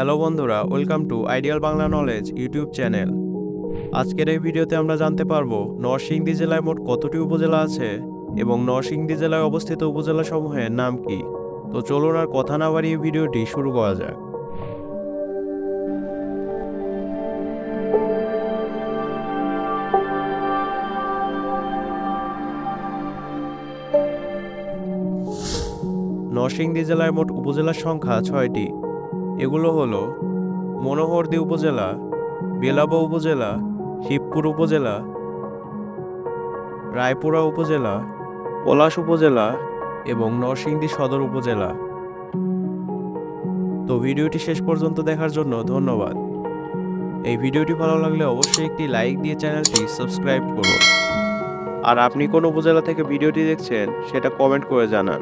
Hello বন্ধুরা, welcome to ideal Bangla knowledge YouTube channel. আজকের এই ভিডিওতে আমরা জানতে পারব, নরসিংদী জেলায় মোট কতটি উপজেলা আছে এবং নরসিংদী জেলায় অবস্থিত উপজেলাসমূহের নাম কি? তো চলুন আর কথা না বাড়িয়ে ভিডিওটি শুরু করা যাক। নরসিংদী জেলায় মোট উপজেলার সংখ্যা ছয়টি। এগুলো হলো মনোহরদী উপজেলা, বেলাবা উপজেলা, শিবপুর উপজেলা, রায়পুরা উপজেলা, পলাশ উপজেলা এবং নরসিংদী সদর উপজেলা। তো ভিডিওটি শেষ পর্যন্ত দেখার জন্য ধন্যবাদ। এই ভিডিওটি ভালো লাগলে অবশ্যই একটি লাইক দিয়ে চ্যানেলটি সাবস্ক্রাইব করুন। আর আপনি কোন উপজেলা থেকে ভিডিওটি দেখছেন সেটা কমেন্ট করে জানান।